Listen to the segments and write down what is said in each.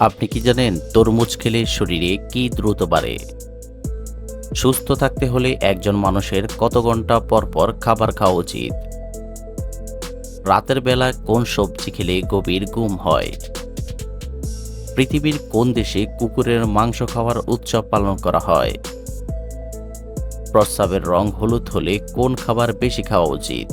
আপনি কি জানেন তরমুজ খেলে শরীরে কি দ্রুত বাড়ে? সুস্থ থাকতে হলে একজন মানুষের কত ঘণ্টা পর পর খাবার খাওয়া উচিত? রাতের বেলা কোন সবজি খেলে গভীর ঘুম হয়? পৃথিবীর কোন দেশে কুকুরের মাংস খাওয়ার উৎসব পালন করা হয়? প্রস্রাবের রং হলুদ হলে কোন খাবার বেশি খাওয়া উচিত?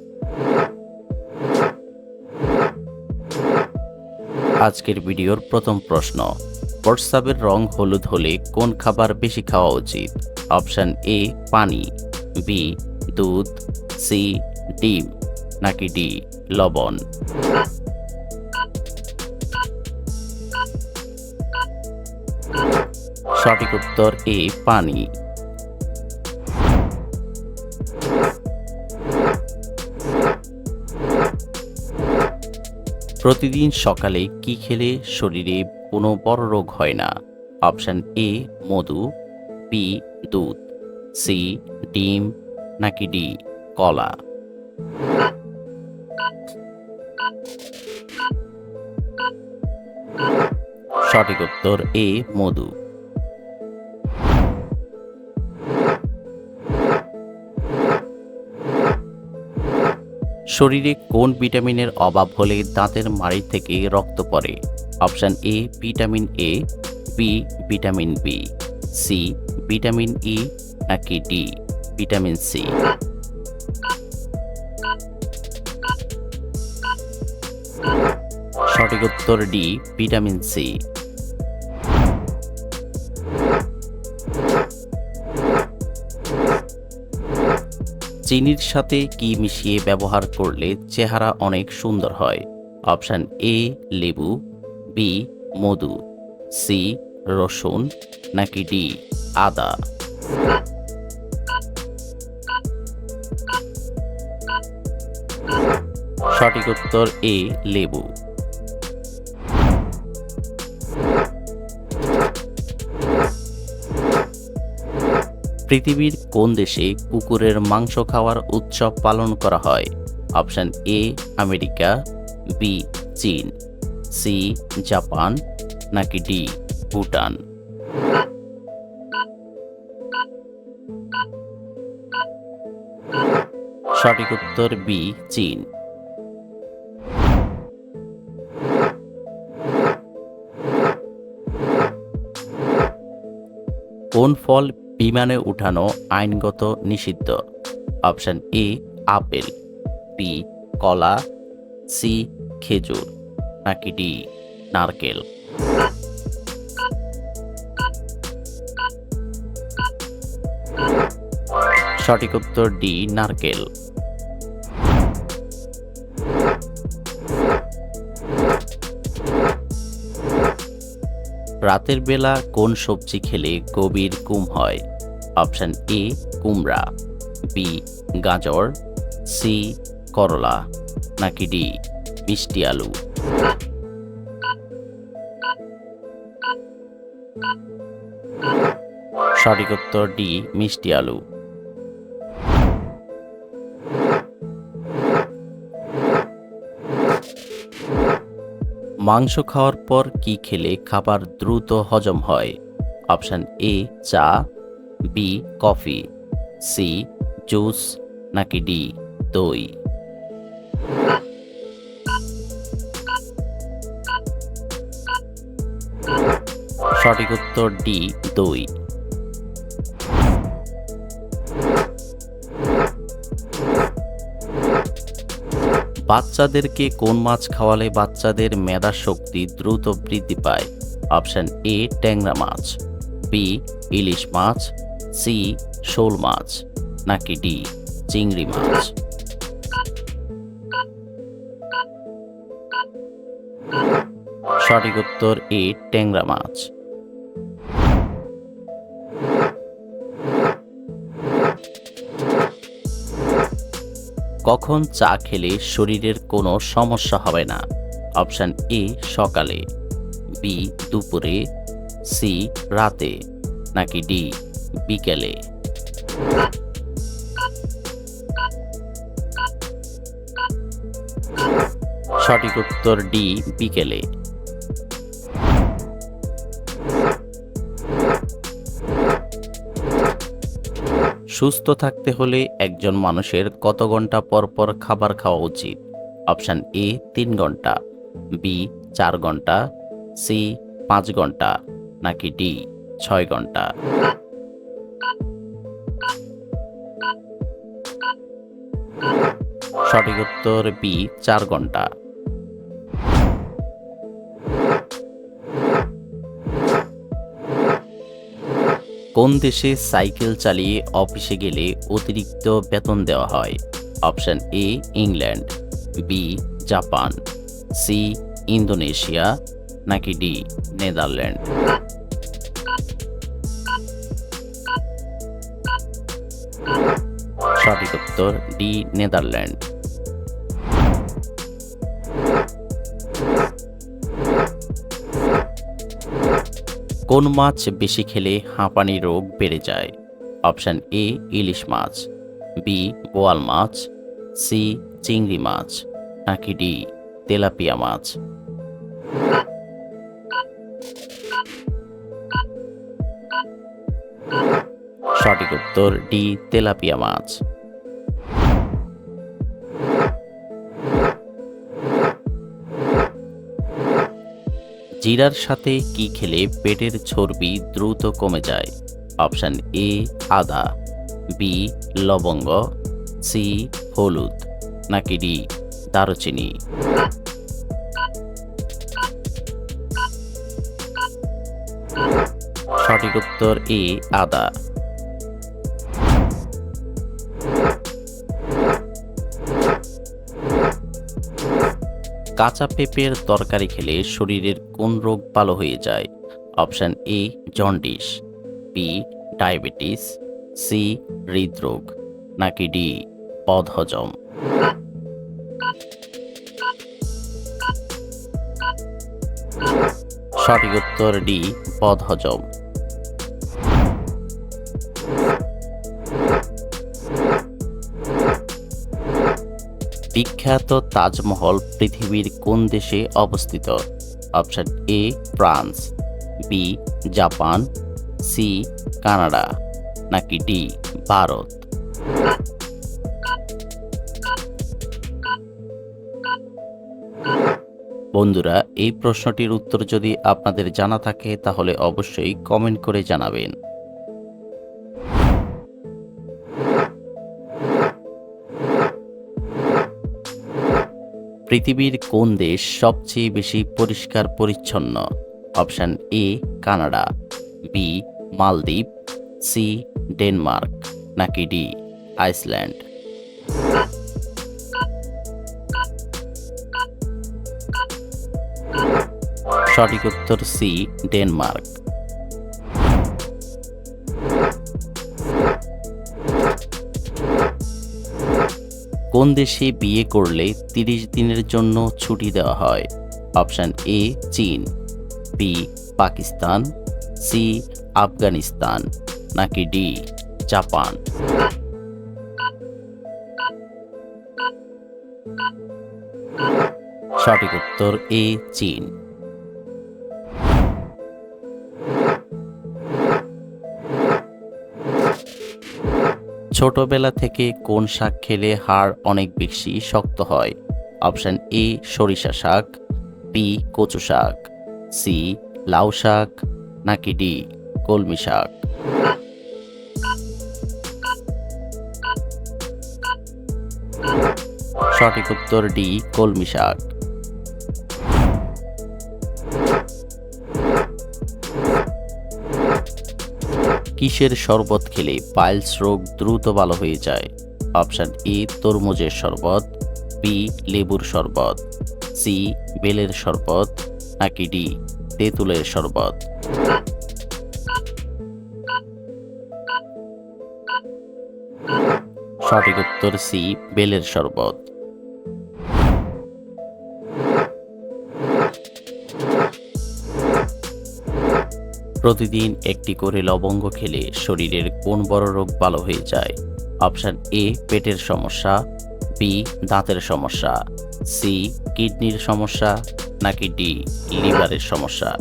আজকের ভিডিওর প্রথম প্রশ্ন। প্রস্রাবের রং হলুদ হলে কোন খাবার বেশি খাওয়া উচিত? অপশন এ, পানি। বি, দুধ। সি, ডিম। নাকি ডি, লবণ। সঠিক উত্তর এ, পানি। প্রতিদিন সকালে কি খেলে শরীরে কোনো বড় রোগ হয় না? অপশান এ, মধু, বি, দুধ, সি, ডিম, নাকি ডি, কলা। সঠিক উত্তর এ, মধু। শরীরে কোন ভিটামিনের অভাব হলে দাঁতের মাড়ি থেকে রক্ত পড়ে? Option A, vitamin A B vitamin B C vitamin E নাকি ডি ভিটামিন সি সঠিক উত্তর ডি, ভিটামিন সি চিনির সাথে কি মিশিয়ে ব্যবহার করলে চেহারা অনেক সুন্দর হয়? অপশান এ, লেবু, বি, মধু, সি, রসুন, নাকি ডি, আদা? সঠিক উত্তর এ, লেবু। পৃথিবীর কোন দেশে কুকুরের মাংস খাওয়ার উৎসব পালন করা হয়? অপশন এ, আমেরিকা, বি, চীন, সি, জাপান, নাকি ডি, ভুটান? সঠিক উত্তর বি, চীন। কোন ফল বিমানে উঠানো আইনগত নিষিদ্ধ। অপশন এ, আপেল বি কলা সি খেজুর, নাকি ডি নারকেল। সঠিক উত্তর ডি নারকেল। রাতের বেলা কোন সবজি খেলে গভীর ঘুম হয়? অপশন এ, কুমড়া, বি, গাজর, সি, করলা, নাকি ডি, মিষ্টি আলু? সঠিক উত্তর ডি, মিষ্টি আলু। মাংস খাওয়ার পর কি খেলে খাবার দ্রুত হজম হয়? অপশন এ, চা বি কফি সি জুস নাকি ডি দই. সঠিক উত্তর ডি দই। বাচ্চাদেরকে কোন মাছ খাওয়ালে বাচ্চাদের মেধা শক্তি দ্রুত বৃদ্ধি পায়? অপশন এ ট্যাংরা মাছ। বি ইলিশ মাছ। সি, শোল মাছ, নাকি ডি, চিংড়ি মাছ? সঠিক উত্তর এ, ট্যাংরা মাছ। কখন চা খেলে শরীরের কোনো সমস্যা হবে না? অপশান এ, সকালে। বি, দুপুরে। সি, রাতে। নাকি ডি বিকেলে। সঠিক উত্তর ডি, বিকেলে। সুস্থ থাকতে হলে একজন মানুষের কত ঘণ্টা পর পর খাবার খাওয়া উচিত? অপশান এ, তিন ঘণ্টা। বি, চার ঘণ্টা। সি, পাঁচ ঘণ্টা। নাকি ডি, ছয় ঘণ্টা। সঠিক উত্তর বি, চার ঘণ্টা। কোন দেশে সাইকেল চালিয়ে অফিসে গেলে অতিরিক্ত বেতন দেওয়া হয়? Option A, England, B, Japan, C, Indonesia, নাকি ডি, নেদারল্যান্ড? উত্তর ডি, নেদারল্যান্ড। কোন মাছ বেশি খেলে হাঁপানি রোগ বেড়ে যায়? অপশান এ, ইলিশ মাছ, বি, বোয়াল মাছ, সি, চিংড়ি মাছ, নাকি ডি, তেলাপিয়া মাছ? সঠিক উত্তর ডি, তেলাপিয়া মাছ। জিরার সাথে কি খেলে পেটের চর্বি দ্রুত কমে যায়? অপশান এ, আদা। বি, লবঙ্গ। সি, হলুদ। নাকি ডি, দারুচিনি। সঠিক উত্তর এ, আদা। কাঁচা পেঁপের তরকারি খেলে শরীরের কোন রোগ ভালো হয়ে যায়? Option A, jaundice, B, diabetes, C, হৃদরোগ, নাকি ডি, বদহজম। সঠিক উত্তর ডি, বদহজম। বিখ্যাত তাজমহল পৃথিবীর কোন দেশে অবস্থিত? Option A, France, B, Japan, C, Canada, নাকি ডি, ভারত? বন্ধুরা, এই প্রশ্নটির উত্তর যদি আপনাদের জানা থাকে, তাহলে অবশ্যই কমেন্ট করে জানাবেন। পৃথিবীর কোন দেশ সবচেয়ে বেশি পরিষ্কার পরিচ্ছন্ন? Option A, Canada. B, Maldives. C, Denmark. নাকি ডি, আইসল্যান্ড? সঠিক উত্তর সি, ডেনমার্ক। কোন দেশে বিয়ে করলে তিরিশ দিনের জন্য ছুটি দেওয়া হয়? অপশান এ, চীন। বি, পাকিস্তান। সি, আফগানিস্তান। নাকি ডি, জাপান। সঠিক উত্তর এ, চীন। ছোটবেলা থেকে কোন শাক খেলে হাড় অনেক বেশি শক্ত হয়? অপশান এ সরিষা শাক বি কচু শাক সি লাউ শাক, নাকি ডি কলমি শাক? সঠিক উত্তর ডি কলমি শাক। কিসের শরবত খেলে পাইলস রোগ দ্রুত ভালো হয়ে যায়? অপশান এ, তরমুজের শরবত, বি, লেবুর শরবত, সি, বেলের শরবত, নাকি ডি, তেঁতুলের শরবত। সঠিক উত্তর সি, বেলের শরবত। প্রতিদিন একটি করে লবঙ্গ খেলে শরীরের কোন বড় রোগ ভালো হয়ে যায়? অপশন এ পেটের সমস্যা বি দাঁতের সমস্যা সি কিডনির সমস্যা, নাকি ডি লিভারের সমস্যা?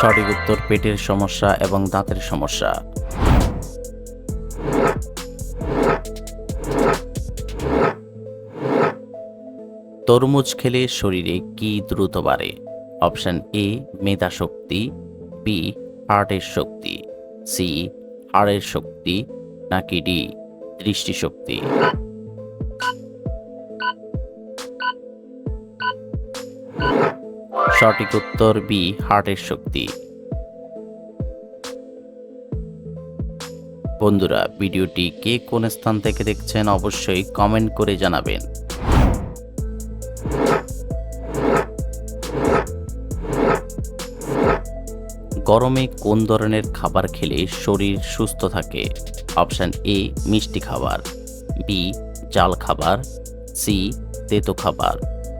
সঠিক উত্তর পেটের সমস্যা এবং দাঁতের সমস্যা। তরমুজ খেলে শরীরে কি দ্রুত বাড়ে? Option A Medha Shakti B, হার্টের শক্তি, সি, হাড়ের শক্তি, নাকি ডি, দৃষ্টিশক্তি। সঠিক উত্তর বি, হার্টের শক্তি। বন্ধুরা, ভিডিওটি কে কোন স্থান থেকে দেখছেন অবশ্যই কমেন্ট করে জানাবেন। গরমে কোন ধরনের খাবার খেলে শরীর সুস্থ থাকে? অপশান এ, মিষ্টি খাবার, বি, জাল খাবার, সি, তেতো খাবার,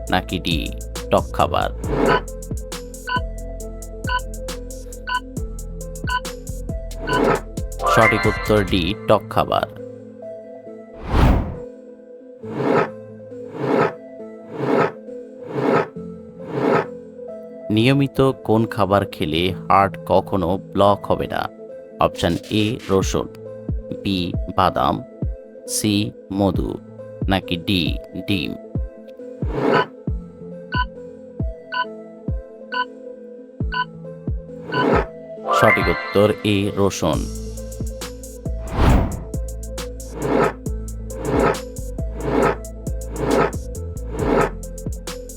নাকি ডি, টক খাবার? সঠিক উত্তর ডি, টক খাবার। নিয়মিত কোন খাবার খেলে হার্ট কখনো ব্লক হবে না? অপশান এ, রসুন, বি, বাদাম, সি, মধু, নাকি ডি, ডিম? সঠিক উত্তর এ, রসুন।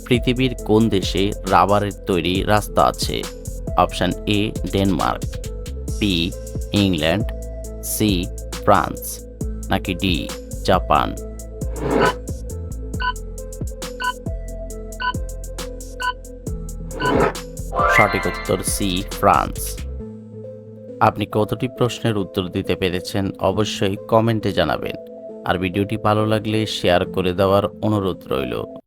পৃথিবীর কোন দেশে রাবারের তৈরি রাস্তা আছে? Option A, Denmark, B, England, C, France, নাকি ডি, জাপান? সঠিক উত্তর সি, ফ্রান্স। আপনি কতটি প্রশ্নের উত্তর দিতে পেরেছেন অবশ্যই কমেন্টে জানাবেন। আর ভিডিওটি ভালো লাগলে শেয়ার করে দেওয়ার অনুরোধ রইল।